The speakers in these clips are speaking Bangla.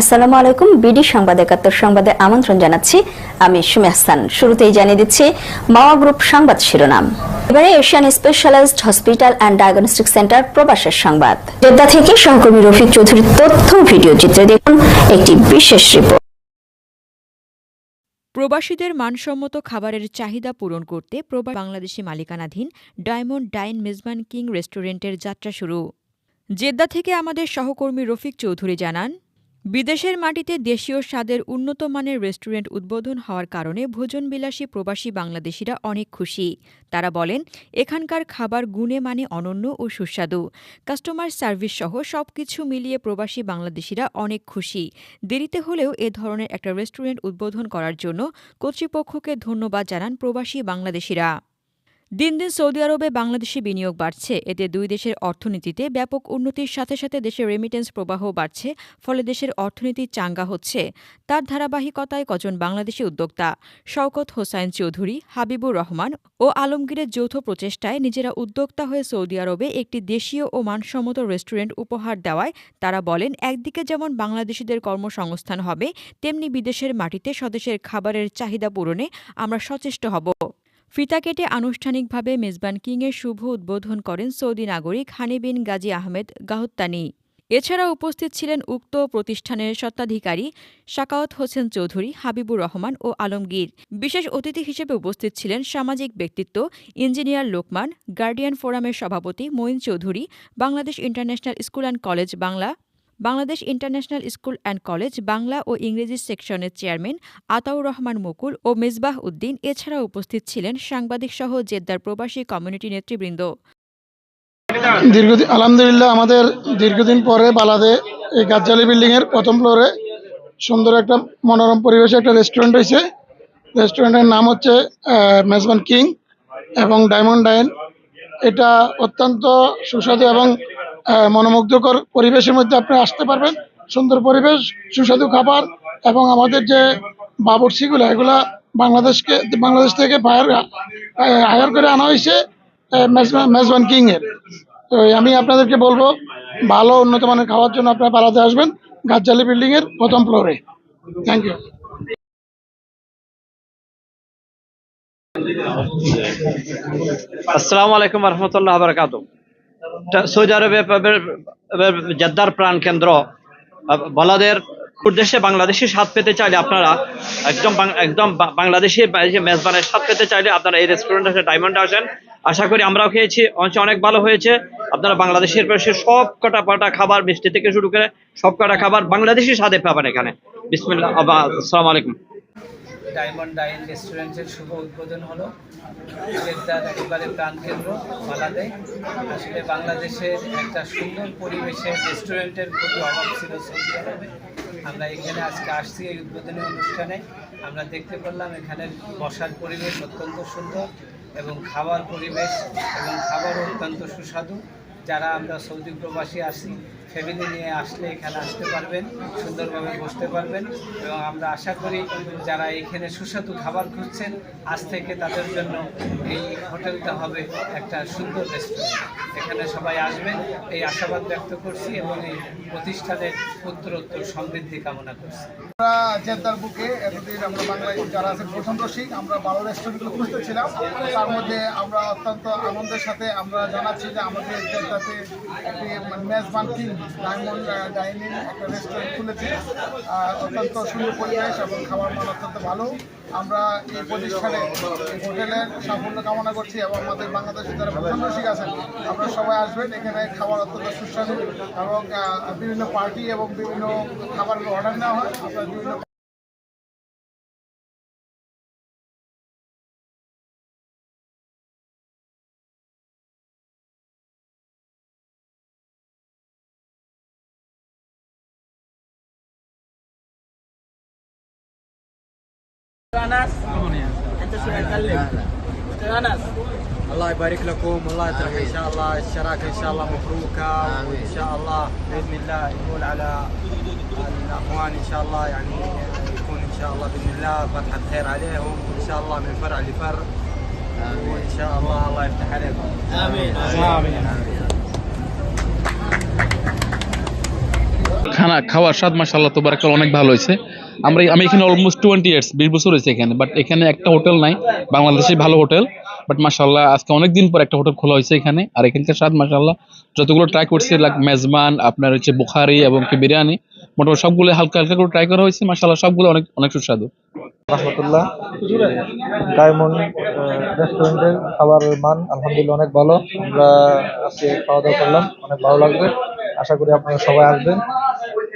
আসসালামু আলাইকুম, বিডি সংবাদ একাত্তর সংবাদে আমন্ত্রণ জানাচ্ছি। আমি সুমি হাসান। শুরুতেই জানিয়ে দিচ্ছি, মাওয়া গ্রুপ সংবাদ শিরোনাম। এবারে Asian specialized hospital and diagnostic centre প্রবাসের সংবাদ। জেদ্দা থেকে সহকর্মী রফিক চৌধুরীর তথ্য ভিডিও চিত্রে দেখুন একটি বিশেষ রিপোর্ট প্রবাসীদের মানসম্মত খাবারের চাহিদা পূরণ করতে প্রবাস বাংলাদেশি মালিকানাধীন ডায়মন্ড ডাইন মেজবান কিং রেস্টুরেন্টের যাত্রা শুরু। জেদ্দা থেকে আমাদের সহকর্মী রফিক চৌধুরী জানান বিদেশের মাটিতে দেশীয় স্বাদের উন্নত মানের রেস্টুরেন্ট উদ্বোধন হওয়ার কারণে ভোজনবিলাসী প্রবাসী বাংলাদেশিরা অনেক খুশি। তারা বলেন, এখানকার খাবার গুণে মানে অনন্য ও সুস্বাদু। কাস্টমার সার্ভিস সহ সবকিছু মিলিয়ে প্রবাসী বাংলাদেশিরা অনেক খুশি। দেরিতে হলেও এ ধরনের একটা রেস্টুরেন্ট উদ্বোধন করার জন্য কর্তৃপক্ষকে ধন্যবাদ জানান প্রবাসী বাংলাদেশিরা। দিন দিন সৌদি আরবে বাংলাদেশি বিনিয়োগ বাড়ছে। এতে দুই দেশের অর্থনীতিতে ব্যাপক উন্নতির সাথে সাথে দেশের রেমিটেন্স প্রবাহ বাড়ছে, ফলে দেশের অর্থনীতি চাঙ্গা হচ্ছে। তার ধারাবাহিকতায় কজন বাংলাদেশি উদ্যোক্তা শওকত হোসাইন চৌধুরী, হাবিবুর রহমান ও আলমগীরের যৌথ প্রচেষ্টায় নিজেরা উদ্যোক্তা হয়ে সৌদি আরবে একটি দেশীয় ও মানসম্মত রেস্টুরেন্ট উপহার দেওয়ায় তারা বলেন, একদিকে যেমন বাংলাদেশিদের কর্মসংস্থান হবে, তেমনি বিদেশের মাটিতে স্বদেশের খাবারের চাহিদা পূরণে আমরা সচেষ্ট হব। ফিতা কেটে আনুষ্ঠানিকভাবে মেজবান কিংয়ের শুভ উদ্বোধন করেন সৌদি নাগরিক হানি বিন গাজী আহমেদ গাহত্তানি। এছাড়া উপস্থিত ছিলেন উক্ত প্রতিষ্ঠানের স্বত্বাধিকারী শাকাওয়াত হোসেন চৌধুরী, হাবিবুর রহমান ও আলমগীর। বিশেষ অতিথি হিসেবে উপস্থিত ছিলেন সামাজিক ব্যক্তিত্ব ইঞ্জিনিয়ার লোকমান, গার্ডিয়ান ফোরামের সভাপতি Moin Chowdhury, Bangladesh international school and college Bangla Bangladesh international school and college, Bangla ও ইংরেজি সেকশনের চেয়ারম্যান আতাউর রহমান মুকুল ও মেজবাহ উদ্দিন এছাড়া উপস্থিত ছিলেন সাংবাদিক সহ জেদ্দার প্রবাসী কমিউনিটি নেতৃবৃন্দ। দীর্ঘদিন আলহামদুলিল্লাহ, আমাদের দীর্ঘদিন পরে বালাদে এই গাজ্জালি বিল্ডিং এর প্রথম ফ্লোরে সুন্দর একটা মনোরম পরিবেশে একটা রেস্টুরেন্ট হয়েছে। রেস্টুরেন্টের নাম হচ্ছে মেজবান কিং এবং ডায়মন্ড ডাইন। এটা অত্যন্ত সুস্বাদু এবং মনোমুগ্ধকর পরিবেশের মধ্যে আপনি আসতে পারবেন। সুন্দর পরিবেশ, সুস্বাদু খাবার এবং আমাদের যে বাবরসিগুলো এগুলা বাংলাদেশকে, বাংলাদেশ থেকে হায়ার করে আনা হয়েছে মেজবান- কিং এর তো আমি আপনাদেরকে বলব, ভালো উন্নত মানের খাওয়ার জন্য আপনারা পালাতে আসবেন, গাজ্জালি বিল্ডিং এর প্রথম ফ্লোরে থ্যাংক ইউ আসসালামু আলাইকুম রহমতুল্লাহ বারকাত সৌদি আরবে জেদ্দার প্রাণ কেন্দ্র। বলাদের উদ্দেশ্যে বাংলাদেশি স্বাদ পেতে চাইলে আপনারা একদম একদম বাংলাদেশি মেজবানের স্বাদ পেতে চাইলে আপনারা এই রেস্টুরেন্টে আসে ডায়মন্ডে আসেন। আশা করি আমরাও খেয়েছি অনেক ভালো হয়েছে। আপনারা বাংলাদেশের পাশে সব কটা পাটা খাবার মিষ্টি থেকে শুরু করে সব কটা খাবার বাংলাদেশি স্বাদে পাবেন এখানে। বিসমিল্লাহ আসসালামু আলাইকুম। ডায়মন্ড ডাইন রেস্টুরেন্টের শুভ উদ্বোধন হলো। জেদ্দার একেবারে প্রাণকেন্দ্র মালাদে আসলে বাংলাদেশের একটা সুন্দর পরিবেশে রেস্টুরেন্টের খুবই অভাব ছিল সৌদি আরবে আমরা এখানে আজকে আসছি এই উদ্বোধনী অনুষ্ঠানে। আমরা দেখতে পারলাম এখানে বসার পরিবেশ অত্যন্ত সুন্দর এবং খাবার পরিবেশ এবং খাবারও অত্যন্ত সুস্বাদু। যারা আমরা সৌদি প্রবাসী আসি ফ্যামিলি নিয়ে আসলে এখানে আসতে পারবেন, সুন্দরভাবে বসতে পারবেন এবং আমরা আশা করি যারা এখানে সুস্বাদু খাবার খুঁজছেন, আজ থেকে তাদের জন্য এই হোটেলটা হবে একটা সুন্দর রেস্টুরেন্ট এখানে সবাই আসবেন, এই আশাবাদ ব্যক্ত করছি এবং এই প্রতিষ্ঠানের উত্তরোত্তর সমৃদ্ধি কামনা করছি। আমরা জেদ্দার বুকে এতদিন আমরা বাংলায় যারা আছেন প্রথম রসিক, আমরা ভালো রেস্টুরেন্টগুলো খুঁজতেছিলাম। তার মধ্যে আমরা অত্যন্ত আনন্দের সাথে আমরা জানাচ্ছি যে আমাদের জেদ্দাতে একটি মেজবান কিং ডায়মন্ড ডাইনিং একটা রেস্টুরেন্ট খুলেছি। অত্যন্ত সুন্দর পরিবেশ এবং খাবার মান অত্যন্ত ভালো। আমরা এই প্রতিষ্ঠানে হোটেলের সাফল্য কামনা করছি এবং আমাদের বাংলাদেশের যারা প্রথম রসিক আছেন, আপনারা সবাই আসবেন। এখানে খাবার অত্যন্ত সুস্বাদু এবং বিভিন্ন পার্টি এবং বিভিন্ন খাবারের অর্ডার নেওয়া হয়। আপনারা বিভিন্ন الله يبارك لكم الله يطرح ان شاء الله الشراكه ان شاء الله مبروكه وان شاء الله باذن الله يقول على الاخوان ان شاء الله يعني يكون ان شاء الله باذن الله فتحه خير عليهم وان شاء الله من فرع لفرع وان شاء الله الله يفتح عليكم امين امين, آمين. খানা খাওয়ার স্বাদ মাসাল্লাহ তো বারাকাল অনেক ভালো হয়েছে আমরা আমি এখানে অলমোস্ট টোয়েন্টি ইয়ার্স বিশ বছর হয়েছে এখানে বাট এখানে একটা হোটেল নাই। বাংলাদেশের ভালো হোটেল বাট মাসাল্লাহ আজকে অনেক দিন পর একটা হোটেল খোলা হয়েছে এখানে, আর এখানকার স্বাদ মাসাল্লাহ যতগুলো ট্রাই করছি লাইক মেজমান আপনার হচ্ছে বুখারি এবং কি বিরিয়ানি, মোটামুটি সবগুলো হালকা হালকা করে ট্রাই করা হয়েছে মাসাল্লাহ সবগুলো অনেক অনেক সুস্বাদু। রহমতুল্লাহ। ডায়মন্ড রেস্টুরেন্টের খাবারের মান আলহামদুলিল্লাহ অনেক ভালো। আমরা আজকে খাওয়া দাওয়া করলাম, অনেক ভালো লাগবে। আশা করি আপনারা সবাই আসবেন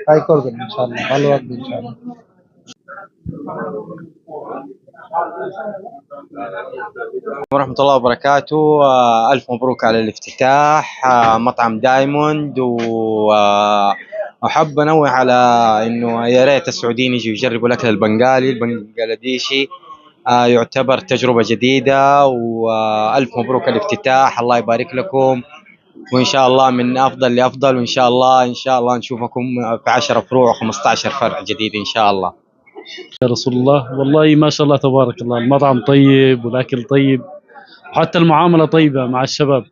ট্রাই করবেন ভালো লাগবে ورحمة الله وبركاته. آه، ألف مبروك على الافتتاح. آه، مطعم دايموند. وأحب أنوه على إنه يا ريت السعوديين يجوا يجربوا الأكل البنغالي البنغلاديشي. آه، يعتبر تجربة جديدة. وألف مبروك الافتتاح. الله يبارك لكم. وإن شاء الله من أفضل لأفضل. وإن شاء الله إن شاء الله نشوفكم في 10 فروع و15 فرع جديد إن شاء الله. يا رسول الله. والله ما شاء الله تبارك الله. المطعم طيب والأكل طيب حتى المعاملة طيبة مع الشباب.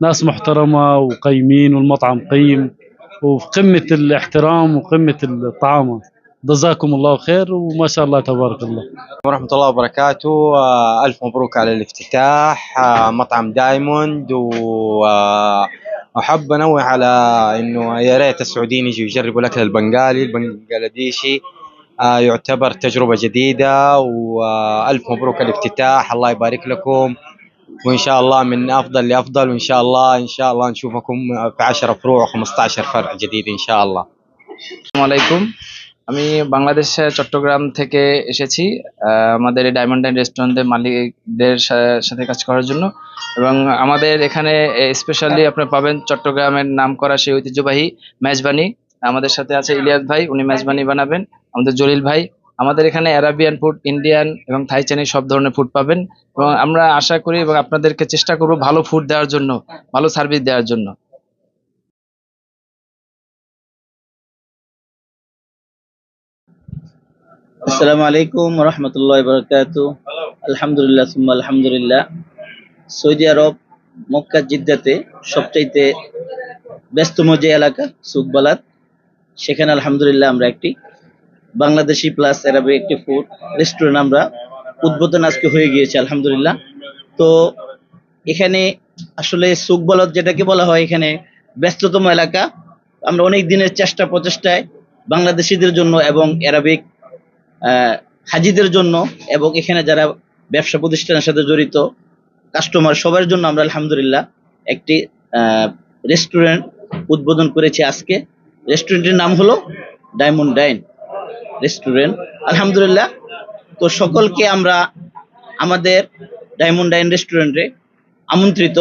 ناس محترمة وقيمين والمطعم قيم وفي قمة الاحترام وقمة الطعامة جزاكم الله خير وما شاء الله تبارك الله. ورحمة الله وبركاته. ألف مبروك على الافتتاح. مطعم دايموند وأحب أنوه على إنه يا ريت السعوديين يجوا يجربوا الأكل البنغالي البنغلاديشي يعتبر تجربة جديدة وألف مبروك الافتتاح الله يبارك لكم وإن شاء الله من أفضل لأفضل وإن شاء الله إن شاء الله نشوفكم في 10 فروع و15 فرع جديد إن شاء الله আসসালামু আলাইকুম আমি বাংলাদেশের চট্টগ্রাম থেকে এসেছি আহ, আমাদের এই ডায়মন্ড অ্যান্ড রেস্টুরেন্টের মালিকদের সা- সাথে কাজ করার জন্য এবং আমাদের এখানে স্পেশালি আপনি পাবেন চট্টগ্রামের নাম করা সেই ঐতিহ্যবাহী মেজবানি আমাদের সাথে আছে ইলিয়াস ভাই উনি মেজবানি বানাবেন আমাদের জলিল ভাই, আমাদের এখানে অ্যারাবিয়ান ফুড ইন্ডিয়ান এবং থাই চাইনিজ সব ধরনের ফুড পাবেন এবং আমরা আশা করি এবং আপনাদেরকে চেষ্টা করব ভালো ফুড দেওয়ার জন্য, ভালো সার্ভিস দেওয়ার জন্য। আসসালামু আলাইকুম রহমতুল্লাহ বরকাত আলহামদুলিল্লাহ সুম্মা আলহামদুলিল্লাহ। সৌদি আরব, মক্কা জিদ্দাতে সবচাইতে ব্যস্তম যে এলাকা, সুকবালাত, সেখানে আলহামদুলিল্লাহ আমরা একটি বাংলাদেশি প্লাস অ্যারাবিক একটি ফুড রেস্টুরেন্ট আমরা উদ্বোধন আজকে হয়ে গিয়েছে, আলহামদুলিল্লাহ। তো এখানে আসলে সুখ সুকবালত যেটাকে বলা হয় এখানে ব্যস্ততম এলাকা। আমরা অনেক দিনের চেষ্টা প্রচেষ্টায় বাংলাদেশিদের জন্য এবং অ্যারাবিক হাজিদের জন্য এবং এখানে যারা ব্যবসা প্রতিষ্ঠানের সাথে জড়িত কাস্টমার সবার জন্য আমরা আলহামদুলিল্লাহ একটি রেস্টুরেন্ট উদ্বোধন করেছি আজকে। রেস্টুরেন্টের নাম হলো ডায়মন্ড ডাইন রেস্টুরেন্ট আলহামদুলিল্লাহ তো সকলকে আমরা আমাদের ডায়মন্ড ডাইন রেস্টুরেন্টে আমন্ত্রিত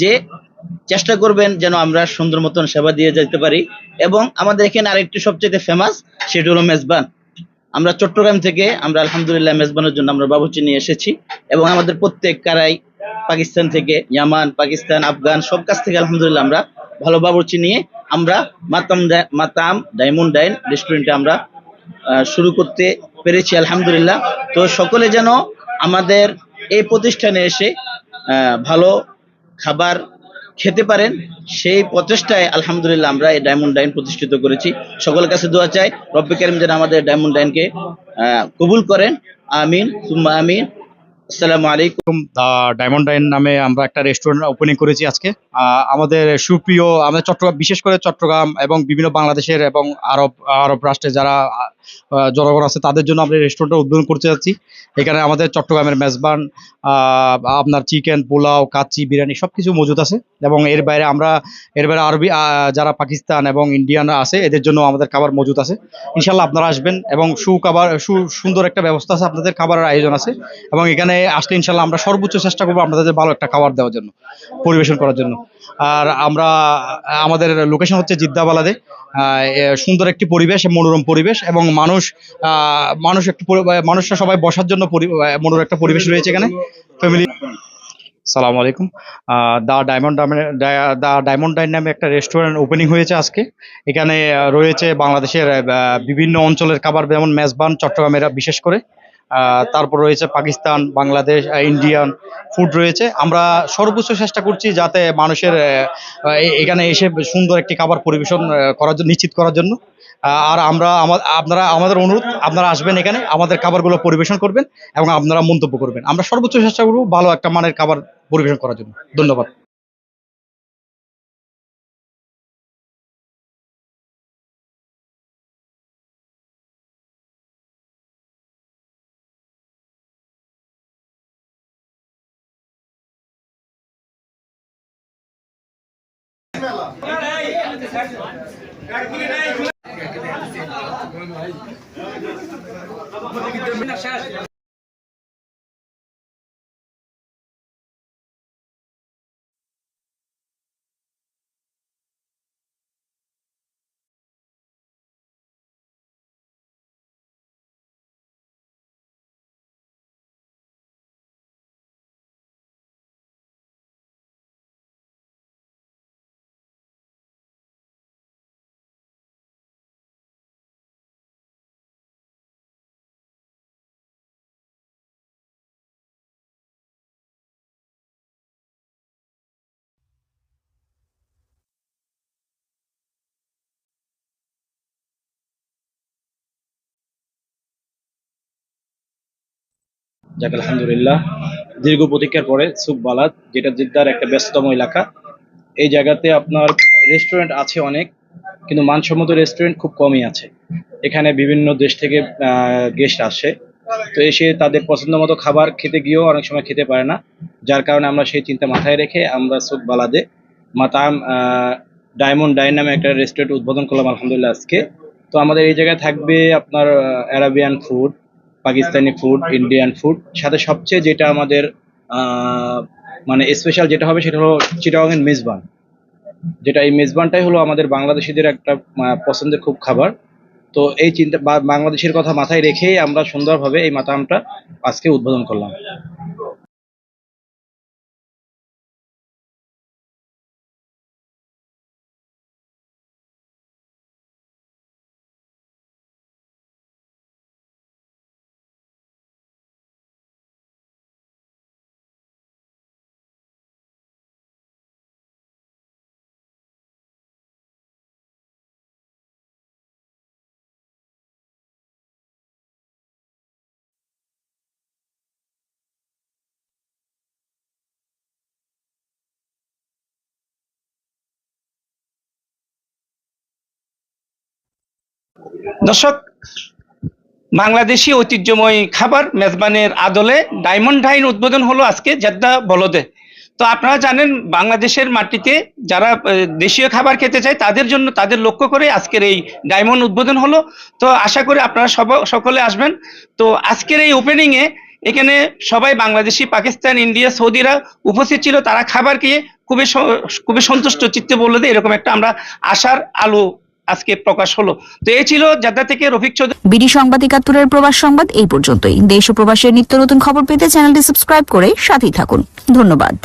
যে চেষ্টা করবেন যেন আমরা সুন্দর মতন সেবা দিয়ে যেতে পারি। এবং আমাদের এখানে আরেকটি সবচেয়ে ফেমাস সেটি হলো মেজবান। আমরা চট্টগ্রাম থেকে আমরা আলহামদুলিল্লাহ মেজবানের জন্য আমরা বাবুচি নিয়ে এসেছি। এবং আমাদের প্রত্যেক কারাই পাকিস্তান থেকে, ইয়ামান, পাকিস্তান, আফগান, সব কাছ থেকে আলহামদুলিল্লাহ আমরা ভালো বাবুচি নিয়ে আমরা মাতাম মাতাম ডায়মন্ড ডাইন রেস্টুরেন্টে আমরা শুরু করতে পেরেছি, আলহামদুলিল্লাহ। তো সকলে যেন আমাদের এই প্রতিষ্ঠানে এসে ভালো খাবার খেতে পারেন, সেই প্রচেষ্টায় আলহামদুলিল্লাহ আমরা এই ডায়মন্ড ডাইন প্রতিষ্ঠিত করেছি। সকলের কাছে দোয়া চাই, রব্বি করিম যেন আমাদের ডায়মন্ড ডাইনকে কবুল করেন। আমিন, সুম্মা আমিন। আসসালামু আলাইকুম। ডায়মন্ড ডাইন নামে আমরা একটা রেস্টুরেন্ট ওপেনিং করেছি আজকে। আমাদের সুপ্রিয়, আমাদের চট্টগ্রাম, বিশেষ করে চট্টগ্রাম এবং বিভিন্ন বাংলাদেশের এবং আরব আরব রাষ্ট্রে যারা জনগণ আছে, তাদের জন্য আমরা রেস্টুরেন্টটা উদ্বোধন করতে যাচ্ছি। এখানে আমাদের চট্টগ্রামের মেজবান আপনার চিকেন পোলাও, কাচ্চি, বিরিয়ানি সব কিছু মজুদ আছে। এবং এর বাইরে আমরা, এর বাইরে আরবি যারা পাকিস্তান এবং ইন্ডিয়ান আছে, এদের জন্য আমাদের খাবার মজুদ আছে। ইনশাল্লাহ আপনারা আসবেন এবং সু খাবার সু, সুন্দর একটা ব্যবস্থা আছে, আপনাদের খাবারের আয়োজন আছে। এবং এখানে আসলে ইনশাল্লাহ আমরা সর্বোচ্চ চেষ্টা করব আপনাদের ভালো একটা খাবার দেওয়ার জন্য, পরিবেশন করার জন্য। আর আমরা, আমাদের লোকেশন হচ্ছে জিদ্দাবালাদে। সুন্দর একটি পরিবেশ, মনোরম পরিবেশ এবং মানুষ মানুষ একটু মানুষরা সবাই বসার জন্য মনোর একটা পরিবেশ রয়েছে এখানে। ফ্যামিলি সালামু আলাইকুম। দা ডায়মন্ড দা ডায়মন্ড ডাইন নামে একটা রেস্টুরেন্ট ওপেনিং হয়েছে আজকে। এখানে রয়েছে বাংলাদেশের বিভিন্ন অঞ্চলের খাবার, যেমন মেজবান, চট্টগ্রামেরা বিশেষ করে। তারপর রয়েছে পাকিস্তান, বাংলাদেশ ইন্ডিয়ান ফুড রয়েছে। আমরা সর্বোচ্চ চেষ্টা করছি যাতে মানুষের এখানে এসে সুন্দর একটি খাবার পরিবেশন করার জন্য নিশ্চিত করার জন্য। আর আমরা আপনারা, আমাদের অনুরোধ, আপনারা আসবেন এখানে, আমাদের খাবারগুলো পরিবেশন করবেন এবং আপনারা মন্তব্য করবেন। আমরা সর্বোচ্চ চেষ্টা করব ভালো একটা মানের খাবার পরিবেশন করার জন্য। ধন্যবাদ। শেষ যাক, আলহামদুলিল্লাহ। দীর্ঘ প্রতীক্ষার পরে সুখ বালাদ যেটা জিদ্দার একটা ব্যস্ততম এলাকা। এই জায়গাতে আপনার রেস্টুরেন্ট আছে অনেক, কিন্তু মানসম্মত রেস্টুরেন্ট খুব কমই আছে। এখানে বিভিন্ন দেশ থেকে গেস্ট আসে। তো এসে তাদের পছন্দ মতো খাবার খেতে গিয়েও অনেক সময় খেতে পারে না। যার কারণে আমরা সেই চিন্তা মাথায় রেখে আমরা সুখ বালাদে মাতাম ডায়মন্ড ডাইন নামে একটা রেস্টুরেন্ট উদ্বোধন করলাম, আলহামদুলিল্লাহ, আজকে। তো আমাদের এই জায়গায় থাকবে আপনার Arabian food Pakistani food Indian food সাথে সবচেয়ে যেটা আমাদের মানে স্পেশাল যেটা হবে সেটা হলো চিটাগাংয়ের মেজবান যেটা এই মেজবানটাই হলো আমাদের বাংলাদেশিদের একটা পছন্দের খুব খাবার। তো এই চিন্তা বাংলাদেশের কথা মাথায় রেখেই আমরা সুন্দরভাবে এই মাতামটা আজকে উদ্বোধন করলাম। দর্শক, বাংলাদেশি ঐতিহ্যময় খাবার মেজবানের আদলে ডায়মন্ড ডাইন উদ্বোধন হলো আজকে জেদ্দা বলদে। তো আপনারা জানেন, বাংলাদেশের মাটিতে যারা দেশীয় খাবার খেতে চায়, তাদের জন্য, তাদের লক্ষ্য করে আজকের এই ডায়মন্ড উদ্বোধন হলো। তো আশা করি আপনারা সব, সকলে আসবেন। তো আজকের এই ওপেনিং এ এখানে সবাই বাংলাদেশি, পাকিস্তান, ইন্ডিয়া, সৌদিরা উপস্থিত ছিল। তারা খাবার খেয়ে খুবই খুবই সন্তুষ্ট, চিত্তে বলল যে এরকম একটা আমরা আশার আলো আজকে প্রকাশ হলো। তো এই ছিল জাদ্দা থেকে রফিক চৌধুরী। বিডি সংবাদ একাত্তরের প্রবাস সংবাদ এই পর্যন্তই। দেশ ও প্রবাসের নিত্য নতুন খবর পেতে চ্যানেলটি সাবস্ক্রাইব করে সাথেই থাকুন। ধন্যবাদ।